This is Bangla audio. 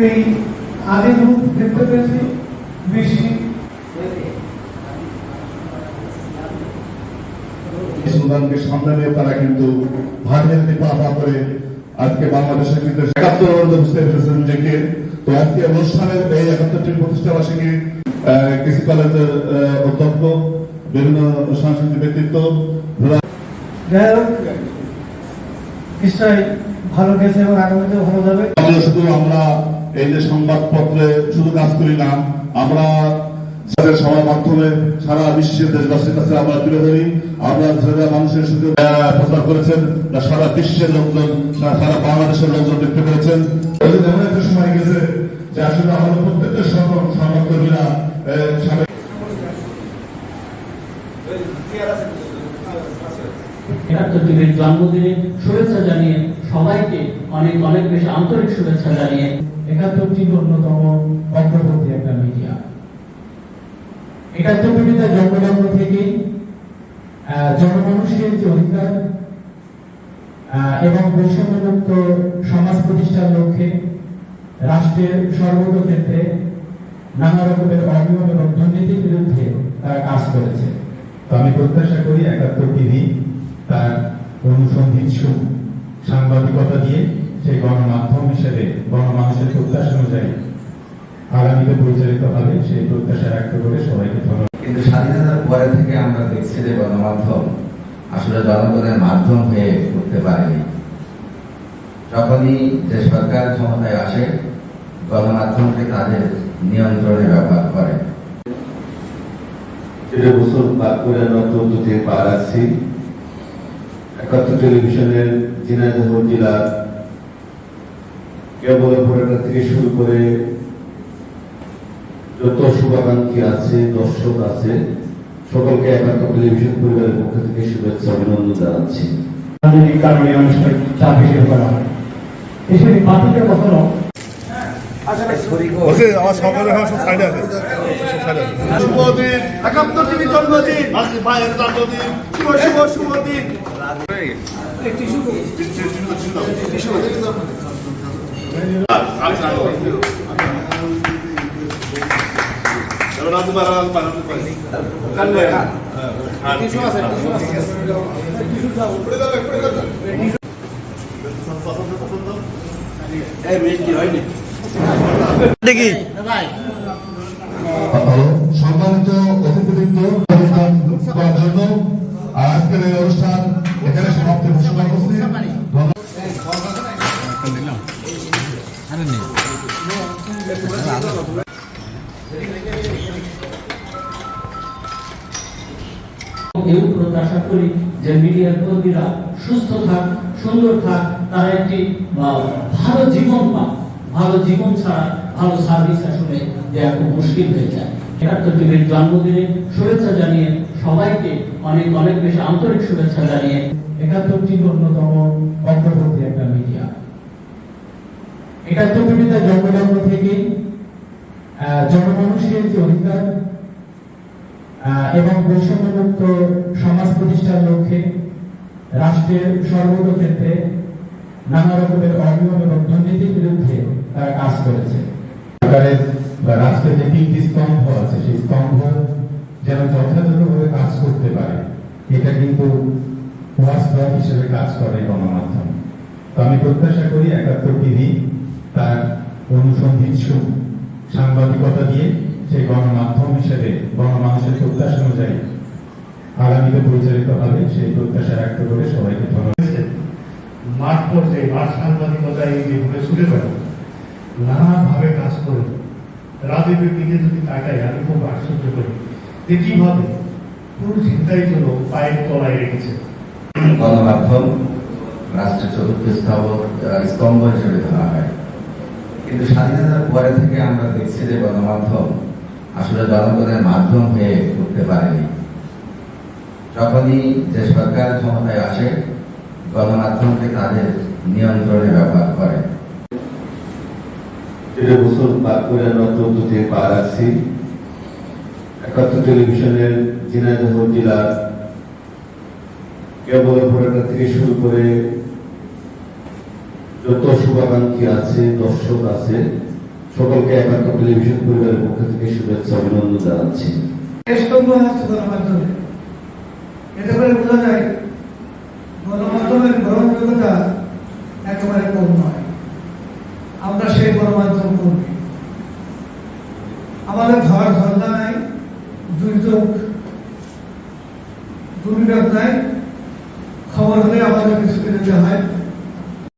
এই আদিম রূপ দেখতে পেয়েছি বেশি সামনে নিয়ে তারা কিন্তু পা পা করে আজকে বাংলাদেশের কিন্তু একাত্তর মধ্যে বুঝতে পেরেছেন যে কে। তো আজকে অনুষ্ঠানের এই একাত্তরটি প্রতিষ্ঠা বার্ষিকী কৃষি কলেজের অধ্যক্ষ বিভিন্ন সাংস্কৃতিক ব্যক্তিত্ব যাই হোক নিশ্চয়ই ভালো গেছে এবং আগামীতেও ভালো যাবে। আমরা শুধু আমরা এই যে সংবাদপত্রে শুধু কাজ করি না আমরা তাদের সবার মাধ্যমে সারা বিশ্বের দেশবাসীর কাছে আমরা তুলে ধরি আমরা যারা মানুষের সাথে প্রচার করেছেন সারা বিশ্বের লোকজন সারা বাংলাদেশের লোকজন দেখতে পেরেছেন। এমন একটা সময় গেছে যে আসলে আমাদের প্রত্যেকটা সংবাদ সংবাদকর্মীরা জন্মদিনে শুভেচ্ছা জানিয়ে সবাইকে অনেক অনেক বেশি আন্তরিক শুভেচ্ছা জানিয়ে একাত্তরটি অন্যতম অগ্রবর্তী একটা মিডিয়া। একাত্তরটি তার জন্মলগ্ন থেকেই আহ, জনমানুষের যে অধিকার এবং বৈষম্যমুক্ত সমাজ প্রতিষ্ঠার লক্ষ্যে রাষ্ট্রের সর্বত ক্ষেত্রে নানা রকমের অনিয়ম এবং দুর্নীতির বিরুদ্ধে তারা কাজ করেছে। তো আমি প্রত্যাশা করি একাত্তর টিভি তার অনুসন্ধিৎসু সাংবাদিকতা দিয়ে সেই গণমাধ্যম হিসেবে গণমানুষের প্রত্যাশা অনুযায়ী আগামীতে পরিচালিত হবে সেই প্রত্যাশা ব্যক্ত করে সবাইকে ধন্যবাদ। কিন্তু স্বাধীনতার পরে থেকে আমরা দেখছি যে গণমাধ্যম আসলে জনগণের মাধ্যম হয়ে উঠতে পারেনি। যখনই যে সরকার ক্ষমতায় আসে গণমাধ্যমকে তাদের নিয়ন্ত্রণে ব্যবহার করে। দেড় বছর পার করে আমরা চোদ্দতে পা রাখছি। একাত্তর টেলিভিশনের ঝিনাইদহ জেলার কেবল অপারেটর থেকে শুরু করে যত শুভাকাঙ্ক্ষী আছে দর্শক আছে সকলকে একাত্তর টেলিভিশন পরিবারের পক্ষ থেকে শুভেচ্ছা অভিনন্দন জানাচ্ছি। রাজনৈতিক কারণে মানুষকে চাপ হিসেবে করা হয়। এসব বাতিটা কখনো একাত্তর জন্মদিন। ভাইয়ের জন্মদিন। শুভ শুভ শুভ সম্মানিত অতিথিবৃন্দ আজকের এই অনুষ্ঠান এখানে সমাপ্তি ঘোষণা করি যে মিডিয়ার কর্মীরা সুস্থ থাক, সুন্দর থাক, তারা একটি ভালো জীবন পাক। ভালো জীবন ছাড়া ভালো সার্ভিস আসলে দেওয়া খুব মুশকিল হয়ে যায়। একাত্তর টিভির জন্মদিনে শুভেচ্ছা জানিয়ে সবাইকে অনেক অনেক বেশি আন্তরিক শুভেচ্ছা জানিয়ে একাত্তরটি অন্যতম অগ্রবর্তী একটা মিডিয়া। আহ, জনমানুষের যে অধিকার এবং বৈষম্যমুক্ত সমাজ প্রতিষ্ঠার লক্ষ্যে রাষ্ট্রের সর্বত ক্ষেত্রে নানা রকমের অনিয়ম এবং দুর্নীতির বিরুদ্ধে তারা কাজ করেছে সরকারের বা রাষ্ট্রের যে তিনটি স্তম্ভ আছে, সেই স্তম্ভ যেন যথাযথভাবে কাজ করতে পারে, এটা কিন্তু হিসেবে কাজ করে গণমাধ্যম। তো আমি প্রত্যাশা করি একাত্তর টিভি তার অনুসন্ধিৎসু সাংবাদিকতা দিয়ে সেই গণমাধ্যম হিসেবে, গণমানুষের প্রত্যাশা অনুযায়ী আগামীতে পরিচালিত হবে। সেই প্রত্যাশা ব্যক্ত করে সবাইকে ধন্যবাদ। মাঠ পর্যায়ে মাঠ সাংবাদিকতা এই যেভাবে ছুটে বেড়ায় নানাভাবে কাজ করে রাজনীতির দিকে যদি তাকাই আমি খুব আশ্চর্য করি। যে কীভাবে পুরো চিন্তাই জন্য পায়ের তলায় রেখেছে। গণমাধ্যম রাষ্ট্রের চতুর্থ আহ, স্তম্ভ হিসেবে ধরা হয়। কিন্তু স্বাধীনতার পরে থেকে আমরা দেখছি যে গণমাধ্যম আসলে জনগণের মাধ্যম হয়ে উঠতে পারেনি। যখনই যে সরকার ক্ষমতায় আসে গণমাধ্যমকে তাদের নিয়ন্ত্রণে ব্যবহার করে। দেড় বছর পার করে আমরা চোদ্দতে পা রাখছি একাত্তর টেলিভিশনের ঝিনাইদহ জেলার কেবল অপারেটর থেকে শুরু করে যত শুভাকাঙ্ক্ষী আছে, দর্শক আছে, সকলকে একাত্ম টেলিভিশন পরিবারের পক্ষ থেকে শুভেচ্ছা, অভিনন্দন জানাচ্ছি। আমাদের ঘর ঝর্ণা নাই দুর্যোগ দুর্বিপাক নাই খবর হলে আমাদের কিছু যেতে হয়